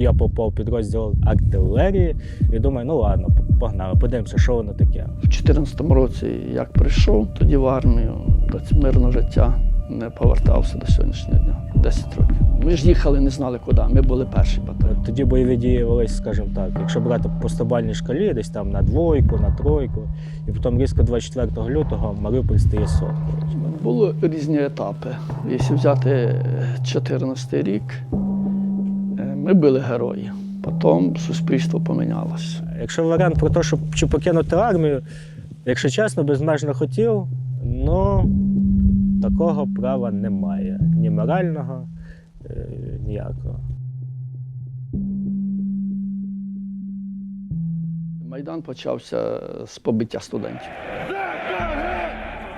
Я попав підрозділ артилерії і думаю, ну ладно, погнали, подивимося, що воно таке. В 2014 році, як прийшов тоді в армію, до мирного життя не повертався до сьогоднішнього дня. 10 років. Ми ж їхали, не знали куди. Ми були перші батальйон. Тоді бойові дії велись, скажімо так, якщо брати по стобальній шкалі, десь там на двойку, на тройку, і потім різко 24 лютого Маріуполь стає соткою. Були різні етапи. Якщо взяти 2014 рік, е, ми були герої. Потім суспільство помінялося. Якщо варіант про те, щоб чи покинути армію, якщо чесно, безмежно хотів, ну такого права немає. Ні морального, е, ніякого. Майдан почався з побиття студентів.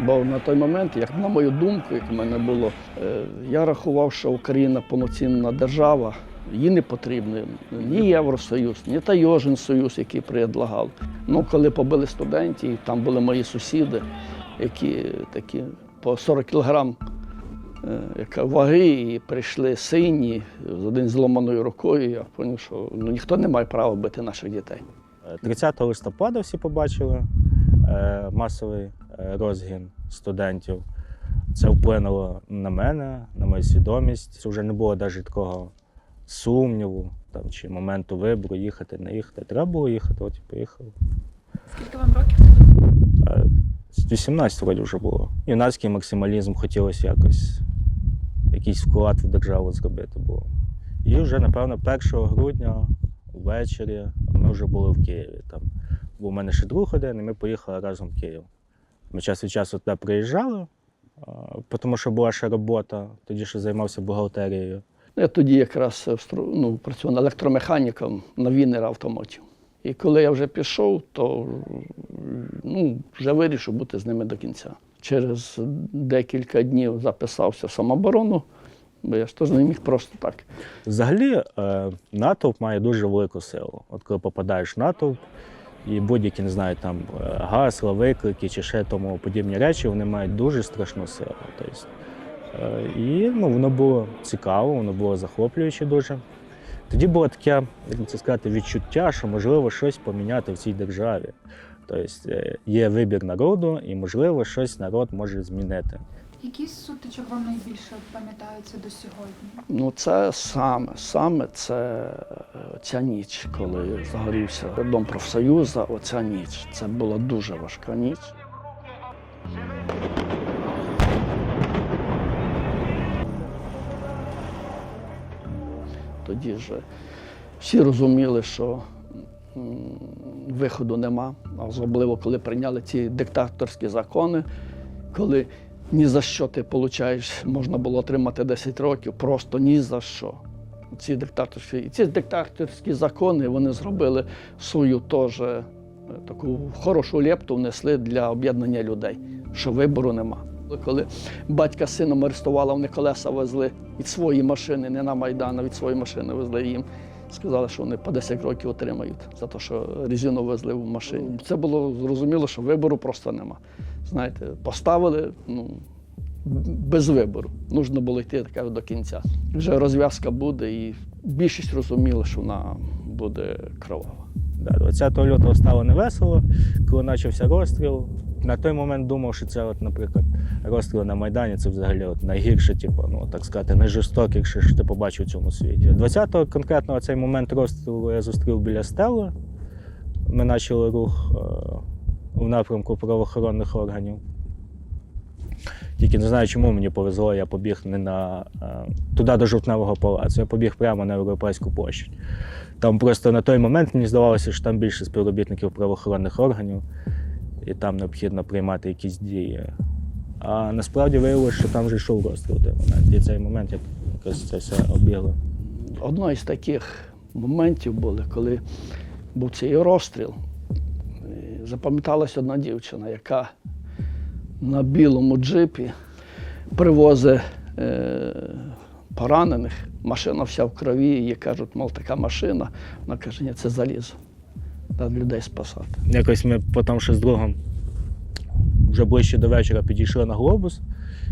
Бо на той момент, як на мою думку, як в мене було, е, я рахував, що Україна повноцінна держава, їй не потрібен ні Євросоюз, ні Тайожин Союз, який предлагав. Ну, коли побили студентів, там були мої сусіди, які такі по 40 кілограм е, яка ваги, і прийшли сині з один зломаною рукою. Я зрозумів, що ну, ніхто не має права бити наших дітей. Е, 30 листопада всі побачили е, масовий е, розгін студентів. Це вплинуло на мене, на мою свідомість. Це вже не було навіть такого сумніву там, чи моменту вибору, їхати, не їхати. Треба було їхати, от і поїхав. Скільки вам років? З 18 вроді вже було. Юнацький максималізм хотілося якось якийсь вклад в державу зробити було. І вже, напевно, 1 грудня ввечері ми вже були в Києві. Там був у мене ще друг один, і ми поїхали разом в Київ. Ми час від часу туди приїжджали, тому що була ще робота, тоді ще займався бухгалтерією. Я тоді якраз в ну, працював електромеханіком на Вінер автомотів. І коли я вже пішов, то ну, вже вирішив бути з ними до кінця. Через декілька днів записався в самооборону, бо я ж теж не міг просто так. Взагалі, е, натовп має дуже велику силу. От коли попадаєш в натовп, і будь-які, не знаю, там е, гасла, виклики чи ще тому подібні речі, вони мають дуже страшну силу. Тобто, е, і ну, воно було цікаво, воно було захоплююче дуже. Тоді було таке, як це сказати, відчуття, що можливо щось поміняти в цій державі. Тобто е, є вибір народу, і можливо щось народ може змінити. Які з сутичок вам найбільше пам'ятаються до сьогодні? Ну, це саме, саме це е, ця ніч, коли загорівся дом профсоюзу, оця ніч. Це була дуже важка ніч. Тоді ж всі розуміли, що виходу нема, особливо коли прийняли ці диктаторські закони, коли ні за що ти получаєш, можна було отримати 10 років, просто ні за що. Ці диктаторські, ці диктаторські закони вони зробили свою теж е, таку хорошу лепту внесли для об'єднання людей, що вибору нема. Коли батька з сином арестували, вони колеса везли від своєї машини, не на Майдан, а від своєї машини везли їм. Сказали, що вони по 10 років отримають за те, що резину везли в машині. Це було зрозуміло, що вибору просто нема. Знаєте, поставили ну, без вибору. Нужно було йти таке до кінця. Вже розв'язка буде, і більшість розуміла, що вона буде кровава. 20 лютого стало невесело, коли почався розстріл. На той момент думав, що це, от, наприклад, розстріл на Майдані це взагалі от найгірше, типу, ну так сказати, найжорстокіше, що ти побачив у цьому світі. 20-го конкретно цей момент розстрілу я зустрів біля стели. Ми почали рух е, в напрямку правоохоронних органів. Тільки не знаю, чому мені повезло, я побіг не на е, туди до жовтневого палацу, я побіг прямо на Європейську площадь. Там просто на той момент мені здавалося, що там більше співробітників правоохоронних органів, і там необхідно приймати якісь дії. А насправді виявилося, що там вже йшов розстріл той момент. І цей момент як якось це все обігло. Одно із таких моментів були, коли був цей розстріл. І Запам'яталась одна дівчина, яка на білому джипі привозить е, поранених. Машина вся в крові, їй кажуть, мов така машина. Вона каже, ні, це залізо. Треба людей спасати. Якось ми потім ще з другом вже ближче до вечора підійшли на глобус,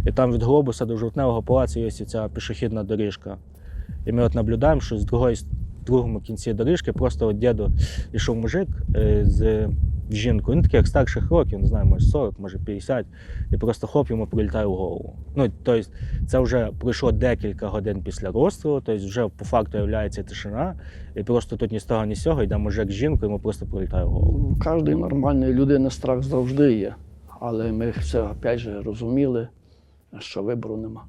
і там від глобуса до жовтневого палацу є ця пішохідна доріжка. І ми от наблюдаємо, що з другої другому кінці доріжки просто от діду йшов мужик е, з жінкою. Він такий старших років, не знаю, може 40, може 50, і просто хоп йому прилітає в голову. Ну, тобто, це вже пройшло декілька годин після розстрілу, тобто вже по факту являється тишина, і просто тут ні з того, ні з цього йде мужик з йому просто прилітає в голову. У кожної нормальної людини страх завжди є. Але ми все опять же розуміли, що вибору нема.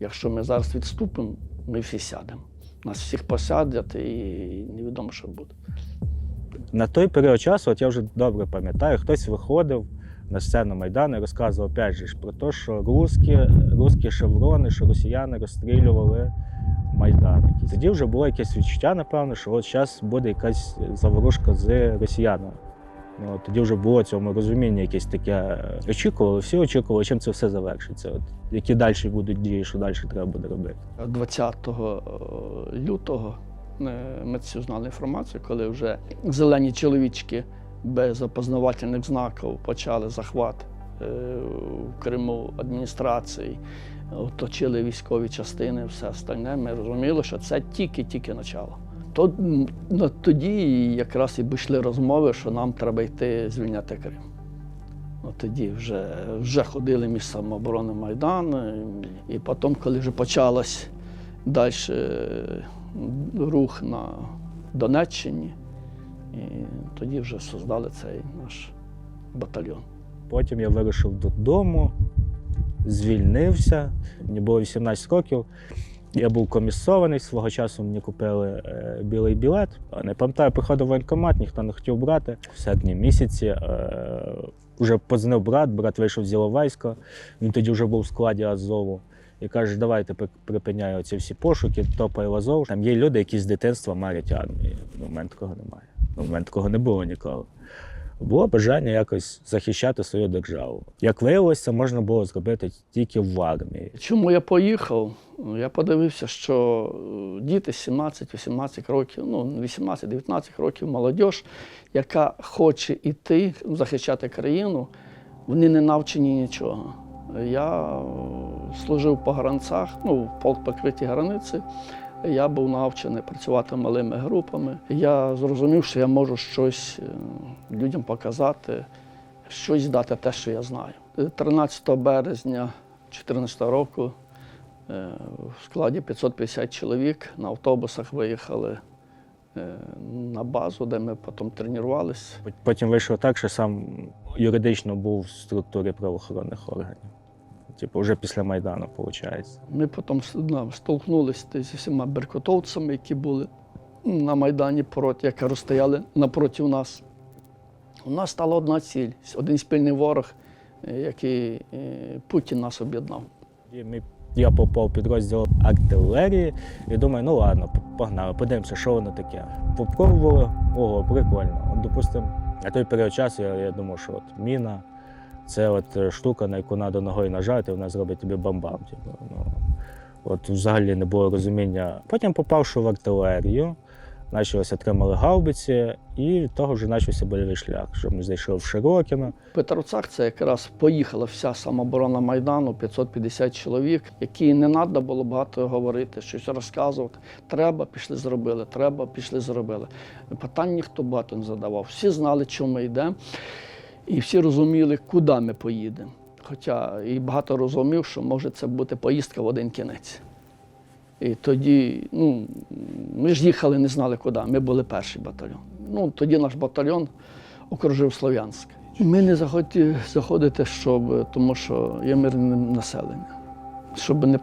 Якщо ми зараз відступимо, ми всі сядемо. Нас всіх посадять і невідомо, що буде. На той період часу, от я вже добре пам'ятаю, хтось виходив на сцену Майдану і розказував опять же про те, що русські, русські шеврони, що росіяни розстрілювали Майдан. Тоді вже було якесь відчуття, напевно, що от зараз буде якась заворушка з росіянами. Ну, от тоді вже було цьому розуміння якесь таке. е, Очікували, всі очікували, чим це все завершиться. От, які далі будуть дії, що далі треба буде робити. 20 лютого е, ми цю знали інформацію, коли вже зелені чоловічки без опознавательних знаків почали захват е, в Криму адміністрації, оточили військові частини, все остальне. Ми розуміли, що це тільки-тільки начало. То, ну, тоді якраз і пішли розмови, що нам треба йти звільняти Крим. Ну, тоді вже, вже ходили між самооборони Майдан, і потім, коли вже почалось далі рух на Донеччині, і тоді вже создали цей наш батальйон. Потім я вирушив додому, звільнився. Мені було 18 років. Я був комісований, свого часу мені купили е, білий білет. Не пам'ятаю, приходив в воєнкомат, ніхто не хотів брати. В серпні місяці е, вже подзвонив брат, брат вийшов з Іловайська, він тоді вже був в складі Азову. І каже, давайте припиняю ці всі пошуки, топай в Азов. Там є люди, які з дитинства марять армії. Ну, в мене такого немає. Ну, в мене такого не було ніколи було бажання якось захищати свою державу. Як виявилося, це можна було зробити тільки в армії. Чому я поїхав? Ну, Я подивився, що е, діти 17-18 років, ну 18-19 років, молодь, яка хоче йти захищати країну, вони не навчені нічого. Я е, служив по гранцах, ну, полк покриті границі. Я був навчений працювати малими групами. Я зрозумів, що я можу щось е, людям показати, щось дати те, що я знаю. 13 березня 2014 року е, в складі 550 чоловік на автобусах виїхали на базу, де ми потім тренувалися. Потім вийшло так, що сам юридично був в структурі правоохоронних органів. Типу, вже після Майдану, виходить. Ми потім ну, столкнулися зі всіма беркутовцями, які були на Майдані проти, які розстояли напроти нас. У нас стала одна ціль, один спільний ворог, е, який е, Путін нас об'єднав. Я попав підрозділ артилерії і думаю, ну ладно, погнали, подивимося, що воно таке. Попробували, ого, прикольно. Допустимо, на той період часу я, я думав, що от міна це от е, штука, на яку треба ногою нажати, вона зробить тобі бамбам. Типу, ну, от взагалі не було розуміння. Потім попавши в артилерію, почалися отримали гаубиці, і від того вже почався бойовий шлях, що ми зайшли в Широкіно. В Петровцях це якраз поїхала вся самооборона Майдану, 550 чоловік, які не треба було багато говорити, щось розказувати. Треба, пішли, зробили, треба, пішли, зробили. Питань ніхто багато не задавав. Всі знали, чому ми йдемо, і всі розуміли, куди ми поїдемо. Хоча і багато розумів, що може це бути поїздка в один кінець. І тоді, ну, ми ж їхали, не знали куди. Ми були перший батальйон. Ну, тоді наш батальйон окружив Слов'янськ. Ми не захотіли заходити, щоб, тому що є мирне населення, щоб не,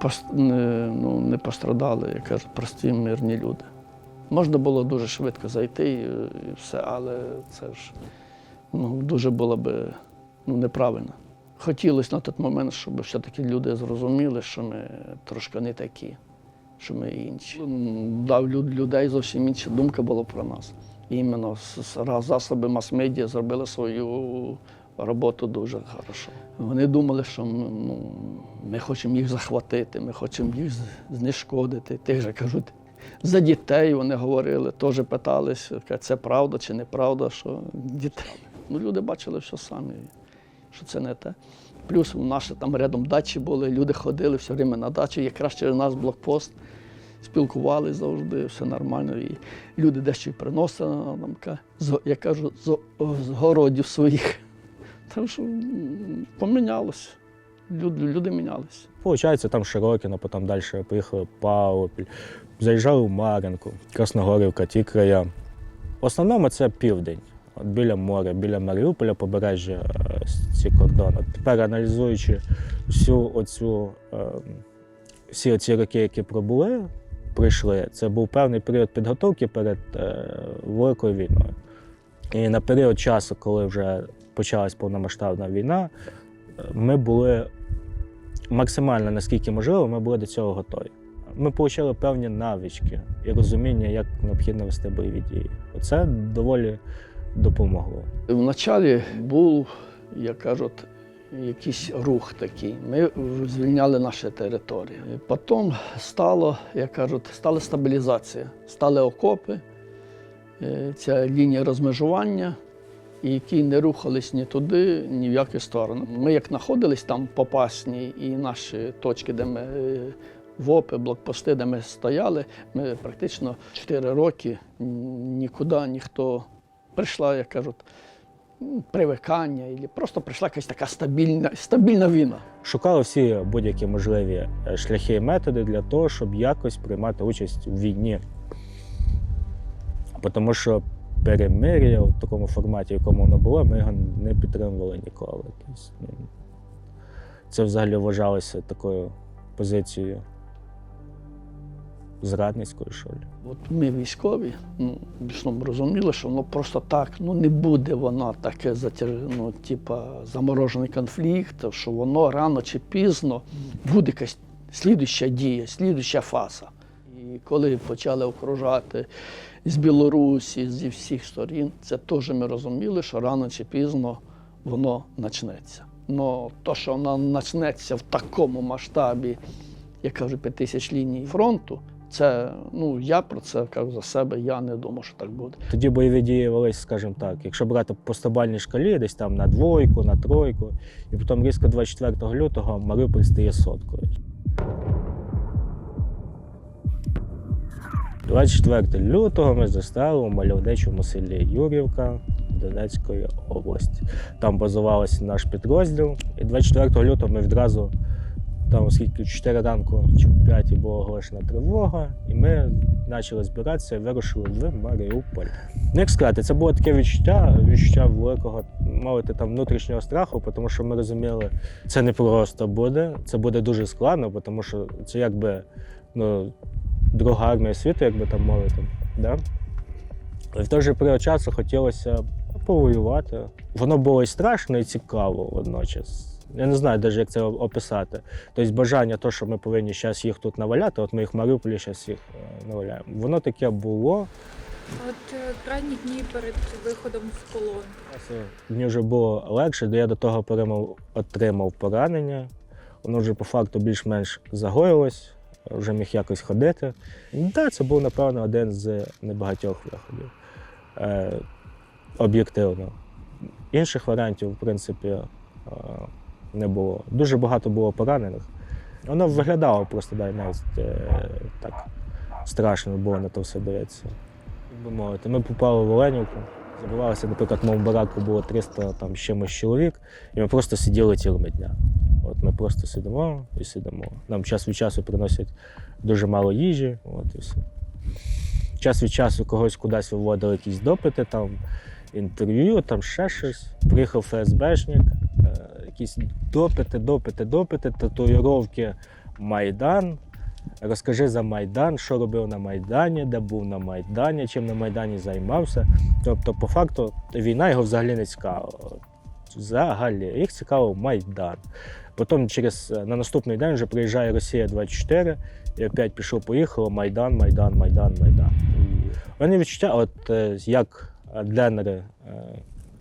ну, не пострадали, як кажуть, прості мирні люди. Можна було дуже швидко зайти і все, але це ж ну, дуже було б ну, неправильно. Хотілося на той момент, щоб все-таки люди зрозуміли, що ми трошки не такі, що ми інші. М, Да, в люд- людей зовсім інша думка була про нас. Іменно засоби мас-медіа зробили свою роботу дуже хорошо. Вони думали, що ми, ну, ми хочемо їх захватити, ми хочемо їх знешкодити. Тих же кажуть, за дітей вони говорили, теж питалися, це правда чи неправда, що дітей. Ну, люди бачили все самі, що це не те. Плюс у наші там рядом дачі були, люди ходили все время на дачі, якраз через нас блокпост. спілкувалися завжди, все нормально. І люди дещо й приносили нам, я кажу, з, городів своїх. Так що помінялося. Люди, люди мінялися. Получається, там Широкіно, потім далі поїхали Павлопіль, заїжджали в Мар'їнку, Красногорівка, ті края. В основному це південь, біля моря, біля Маріуполя, побережжя е, ці кордони. Тепер аналізуючи всю оцю, е, всі оці роки, які пробули, прийшли, це був певний період підготовки перед е, Великою війною. І на період часу, коли вже почалась повномасштабна війна, ми були максимально наскільки можливо, ми були до цього готові. Ми отримали певні навички і розуміння, як необхідно вести бойові дії. Оце доволі допомогло. Вначалі був, як кажуть, якийсь рух такий. Ми звільняли наші території. Потім стало, як кажуть, стала стабілізація, стали окопи, е, ця лінія розмежування, які не рухались ні туди, ні в яку сторону. Ми як знаходились там попасні, і наші точки, де ми е, ВОПи, блокпости, де ми стояли, ми практично 4 роки нікуди ніхто прийшла, як кажуть, привикання, і просто прийшла якась така стабільна, стабільна війна. Шукали всі будь-які можливі е, шляхи і методи для того, щоб якось приймати участь у війні. Тому що перемир'я в такому форматі, в якому воно було, ми його не підтримували ніколи. Тобто, ну, це взагалі вважалося такою позицією зрадницькою, що ли. От ми військові, ну, більш розуміли, що воно просто так ну, не буде воно таке ну, типа, заморожений конфлікт, що воно рано чи пізно буде якась слідуща дія, слідуща фаза. І коли почали окружати з Білорусі, зі всіх сторін, це теж ми розуміли, що рано чи пізно воно почнеться. Ну, то, що воно почнеться в такому масштабі, як кажу, 5 тисяч ліній фронту, це ну я про це кажу за себе. Я не думав, що так буде. Тоді бойові дії велись, скажімо так, якщо брати по стабальній шкалі, десь там на двойку, на тройку, і потім різко 24 лютого Маріуполь стає соткою. 24 лютого ми застали у мальовничому селі Юрівка Донецької області. Там базувався наш підрозділ. І 24 лютого ми відразу, там оскільки 4 ранку чи в 5 була оголошена тривога, і ми почали збиратися і вирушили в Маріуполь. Ну, як сказати, це було таке відчуття, відчуття великого, мовити, там внутрішнього страху, тому що ми розуміли, це не просто буде, це буде дуже складно, тому що це якби ну, друга армія світу, як би там мовити. Да? Але в той же період часу хотілося повоювати. Воно було і страшно, і цікаво водночас. Я не знаю навіть, як це описати. Тобто бажання, то, що ми повинні зараз їх тут наваляти, от ми їх в Маріуполі зараз їх е, наваляємо. Воно таке було. От е, крайні дні перед виходом в полон. Мені вже було легше, де я до того перемов, отримав поранення. Воно вже по факту більш-менш загоїлось, вже міг якось ходити. Так, да, це був, напевно, один з небагатьох виходів. Е, об'єктивно. Інших варіантів, в принципі, е, не було. Дуже багато було поранених. Воно виглядало просто да, навіть е, так страшно було на то все дивитися. як мовити. Ми попали в Оленівку. Забувалося, наприклад, в моєму бараку було 300 там, чимось чоловік, і ми просто сиділи цілими дня. От ми просто сидимо і сидимо. Нам час від часу приносять дуже мало їжі, от і все. Час від часу когось кудись виводили якісь допити, там, інтерв'ю, там ще щось. Приїхав ФСБшник, е, якісь допити, допити, допити, татуїровки Майдан. Розкажи за Майдан, що робив на Майдані, де був на Майдані, чим на Майдані займався. Тобто, по факту, війна його взагалі не цікавила. Взагалі, їх цікавив Майдан. Потім через, на наступний день вже приїжджає Росія 24 і опять пішов, поїхало Майдан, Майдан, Майдан, Майдан. Вони відчуття, от е, як Денери е,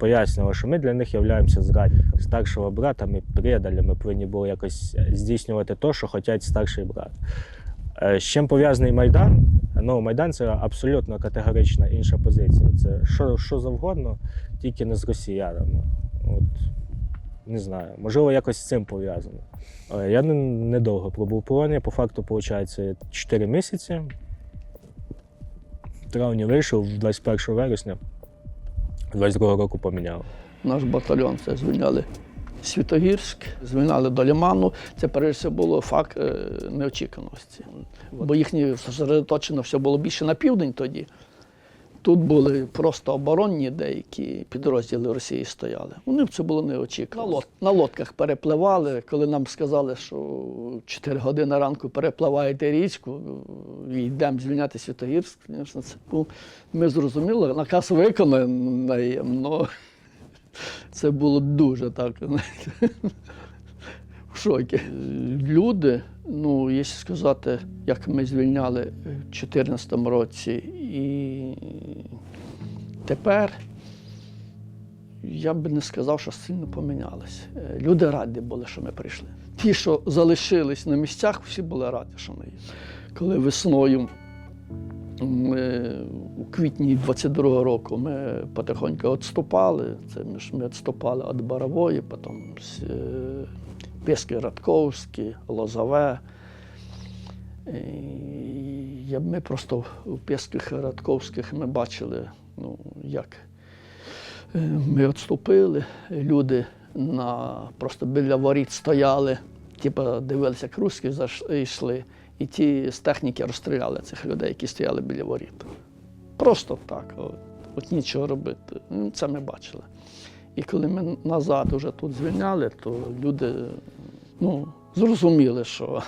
пояснювали, що ми для них являємося зрадниками. Старшого брата ми предали, ми повинні були якось здійснювати те, що хочуть старший брат. Е, З чим пов'язаний Майдан? Ну, Майдан це абсолютно категорична інша позиція. Це що, що завгодно, тільки не з росіянами. От. Не знаю. Можливо, якось з цим пов'язано. Е, Я не- недовго пробув у полоні. По факту, виходить, 4 місяці. В травні вийшов, 21 вересня 22 року поміняли. Наш батальйон це звільняли Світогірськ, звільняли до Ліману. Це перш все було факт е, неочікуваності. Бо їхнє зосередоточено все було більше на південь тоді. Тут були просто оборонні деякі підрозділи Росії стояли. Вони це було неочікувано. На, лод, на лодках перепливали, коли нам сказали, що 4 години ранку перепливаєте річку і йдемо звільняти Світогірськ. Звісно, це був, ми зрозуміли, наказ виконаний, але це було дуже так. Шокі. Люди, ну, якщо сказати, як ми звільняли в 2014 році і тепер, я би не сказав, що сильно помінялися. Е, Люди раді були, що ми прийшли. Ті, що залишились на місцях, всі були раді, що ми є. Коли весною ми у квітні 22-го року ми потихоньку відступали. Це ми відступали від Борової, потім е, Радковські, Лозове. І ми просто у Пісках Радковських ми бачили, ну, як е, ми відступили, люди на, просто біля воріт стояли, типу дивилися, як русські заш- йшли, і ті з техніки розстріляли цих людей, які стояли біля воріт. Просто так, от, от нічого робити. Ну, Це ми бачили. І коли ми назад вже тут звільняли, то люди ну, зрозуміли, що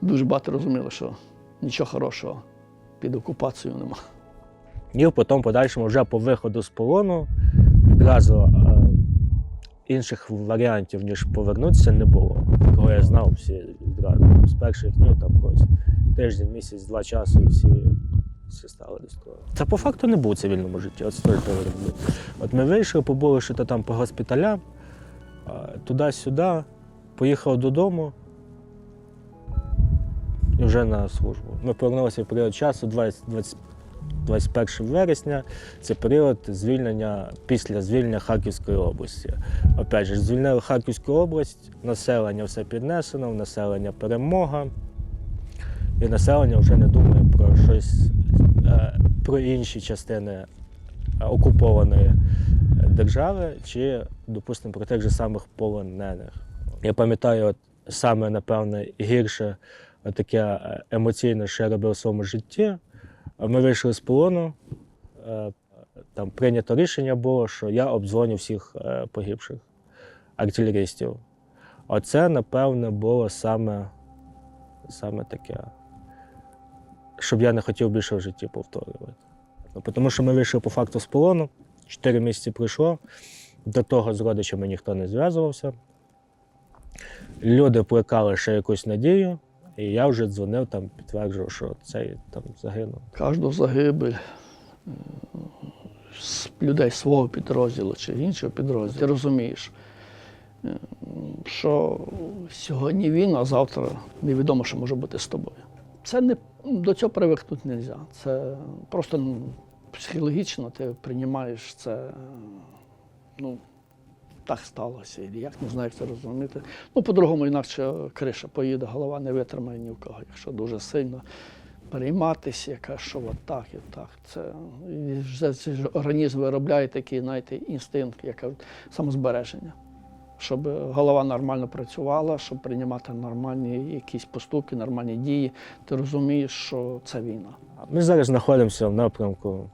дуже багато розуміли, що нічого хорошого під окупацією нема. І потім, подальшому, вже по виходу з полону, одразу е, інших варіантів, ніж повернутися, не було. Кого я знав, всі відразу. З перших днів там когось тиждень, місяць, два часу і всі, всі стали до строю. Це по факту не був у цивільному житті. От стільки роблю. От ми вийшли, побули що то там по госпіталям, туди-сюди, поїхав додому. І вже на службу. Ми повернулися в період часу 20, 20 21 вересня це період звільнення після звільнення Харківської області. Опять же, звільнили Харківську область, населення все піднесено, в населення перемога. І населення вже не думає про щось, е, про інші частини е, окупованої держави чи, допустимо, про тих же самих полонених. Я пам'ятаю, от саме, напевне, гірше таке е, емоційне, що я робив у своєму житті. Ми вийшли з полону. Там прийнято рішення було, що я обдзвоню всіх погибших артилерістів. Оце, напевне, було саме, саме таке, щоб я не хотів більше в житті повторювати. Ну, Тому що ми вийшли по факту з полону, чотири місяці пройшло. До того з родичами ніхто не зв'язувався. Люди плекали ще якусь надію, і я вже дзвонив, там, підтверджував, що цей там загинув. Кожну загибель е, людей свого підрозділу чи іншого підрозділу. Ти розумієш, е, що сьогодні він, а завтра невідомо, що може бути з тобою. Це не до цього привикнути не можна. Це просто ну, психологічно ти приймаєш це. Ну, так сталося. І як не знаю, як це розуміти. Ну, по-другому, інакше криша поїде, голова не витримає ні в кого, якщо дуже сильно перейматися, яка що от так і так. Це вже цей ж організм виробляє такий, знаєте, інстинкт, як самозбереження. Щоб голова нормально працювала, щоб приймати нормальні якісь поступки, нормальні дії. Ти розумієш, що це війна. Ми зараз знаходимося в напрямку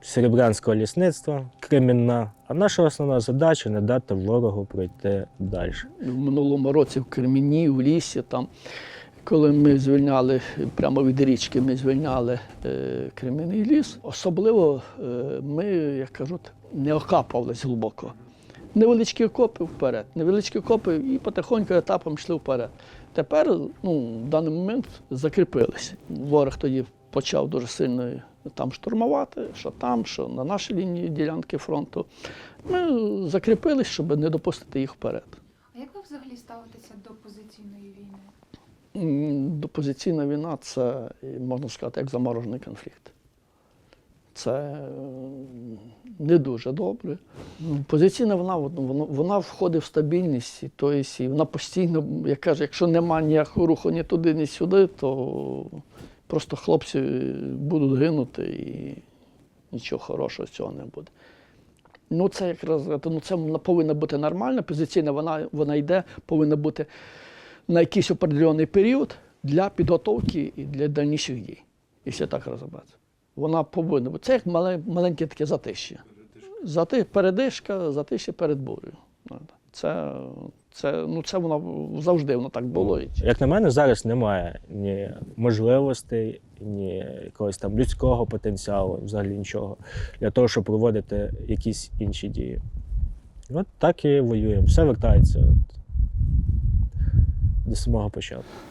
Серебрянського лісництва, Кремінна. А наша основна задача не дати ворогу пройти далі. В минулому році в Креміні, в лісі, там, коли ми звільняли прямо від річки, ми звільняли е, Кремінний ліс. Особливо е, ми, як кажуть, не окапувались глибоко. Невеличкі окопи вперед, невеличкі окопи і потихоньку етапом йшли вперед. Тепер, ну, в даний момент закріпилися. Ворог тоді почав дуже сильно там штурмувати, що там, що на нашій лінії ділянки фронту. Ми закріпились, щоб не допустити їх вперед. А як ви взагалі ставитеся до позиційної війни? Допозиційна війна це, можна сказати, як заморожений конфлікт. Це е, не дуже добре. Ну, Позиційна вона, вона, вона входить в стабільність, і, вона постійно, я кажу, якщо немає ніякого руху ні туди, ні сюди, то просто хлопці будуть гинути і нічого хорошого з цього не буде. Ну, це якраз ну, це повинна бути нормальна позиційна, вона, вона йде, повинна бути на якийсь определений період для підготовки і для дальніших дій, якщо так розібратися. Вона повинна. Це як мале, маленьке таке затище. Зати, передишка, затище перед бурею. Це, це, ну, це воно завжди воно так було. Як на мене, зараз немає ні можливостей, ні якогось там людського потенціалу, взагалі нічого, для того, щоб проводити якісь інші дії. От так і воюємо. Все вертається от, до самого початку.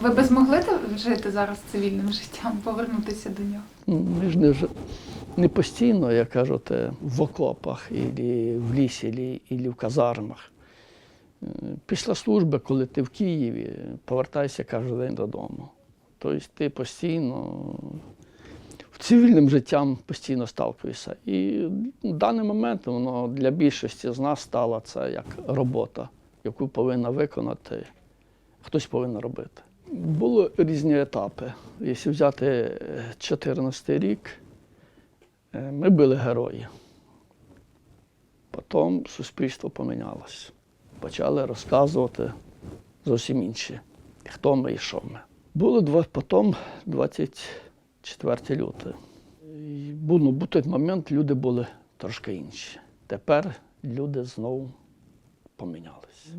Ви би змогли жити зараз цивільним життям, повернутися до нього? Ну, Ми ж не, не постійно, як кажуть, в окопах, і в лісі, і в казармах. Е, Після служби, коли ти в Києві, повертайся кожен день додому. Тобто ти постійно цивільним життям постійно сталкуєшся. І в даний момент воно для більшості з нас стало це як робота, яку повинна виконати, хтось повинен робити. Були різні етапи. Якщо взяти 2014 рік, е, ми були герої. Потім суспільство помінялося. Почали розказувати зовсім інші, хто ми і що ми. Було два, потім 24 лютого. Ну, в той момент люди були трошки інші. Тепер люди знову помінялися.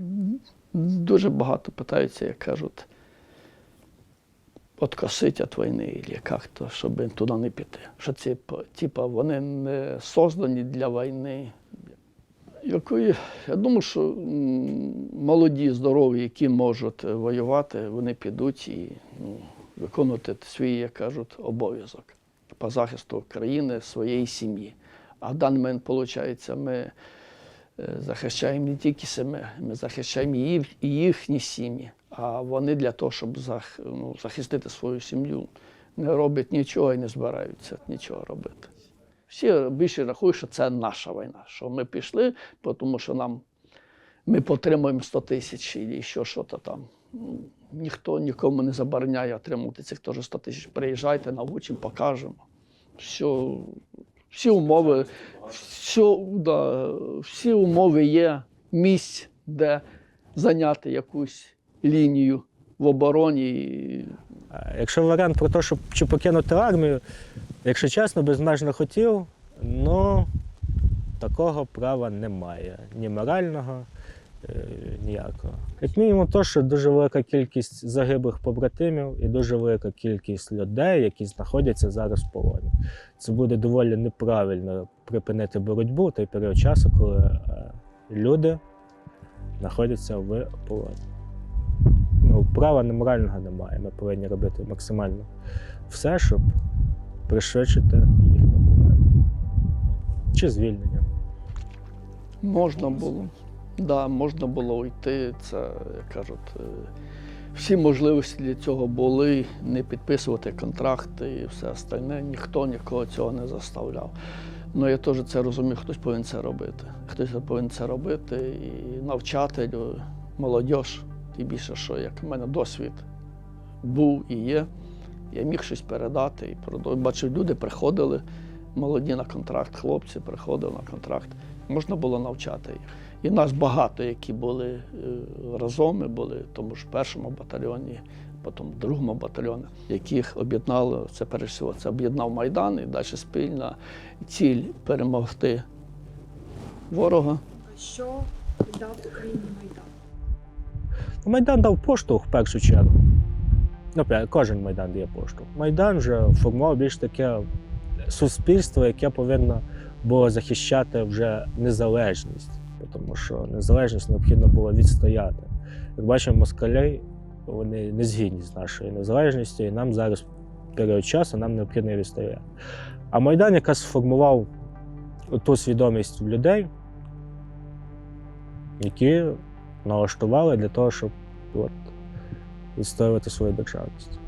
Дуже багато питаються, як кажуть, откосить від війни, або як то, щоб туди не піти. Що це, по- типа, вони не создані для війни. Якої, я думаю, що молоді, здорові, які можуть воювати, вони підуть і ну, виконувати свій, як кажуть, обов'язок по захисту країни, своєї сім'ї. А в даний момент, виходить, ми захищаємо не тільки себе, ми захищаємо їх- і їхні сім'ї. А вони для того, щоб зах, ну, захистити свою сім'ю, не роблять нічого і не збираються нічого робити. Всі більше рахують, що це наша війна, що ми пішли, тому що нам ми потримуємо 100 тисяч і ще щось там. Ну, Ніхто нікому не забороняє отримувати цих теж 100 тисяч. Приїжджайте, научимо, покажемо. Все, всі умови, все, да, всі умови є місць, де зайняти якусь лінію в обороні. Якщо варіант про те, щоб чи покинути армію, якщо чесно, безмежно хотів, ну такого права немає. Ні морального, ніякого. Як мінімум, то, що дуже велика кількість загиблих побратимів і дуже велика кількість людей, які знаходяться зараз в полоні. Це буде доволі неправильно припинити боротьбу в той період часу, коли е, люди знаходяться в полоні. Ну, права не морального немає. Ми повинні робити максимально все, щоб пришвидшити їхнє повернення. Чи звільнення. можна було. Да, можна було уйти. Це, як кажуть, е, всі можливості для цього були, не підписувати контракти і все остальне. Ніхто нікого цього не заставляв. Ну я теж це розумію, хтось повинен це робити. Хтось повинен це робити і навчати молодь. Тим більше, що як в мене досвід був і є, я міг щось передати і продов- Бачив, люди приходили, молоді на контракт, хлопці приходили на контракт. Можна було навчати їх. І нас багато, які були е, разом, ми були в тому ж першому батальйоні, потім в другому батальйоні, яких об'єднало це перш всього, це об'єднав Майдан і далі спільна ціль перемогти ворога. Що дав Україні Майдан? Ну, Майдан дав поштовх в першу чергу. Ну, кожен Майдан дає поштовх. Майдан вже формував більш таке суспільство, яке повинно було захищати вже незалежність, тому що незалежність необхідно було відстояти. Як бачимо, москалі вони не згідні з нашою незалежністю, і нам зараз період часу нам необхідно відстояти. А Майдан якраз сформував ту свідомість в людей, які налаштували для того, щоб от, відстоювати свою державність.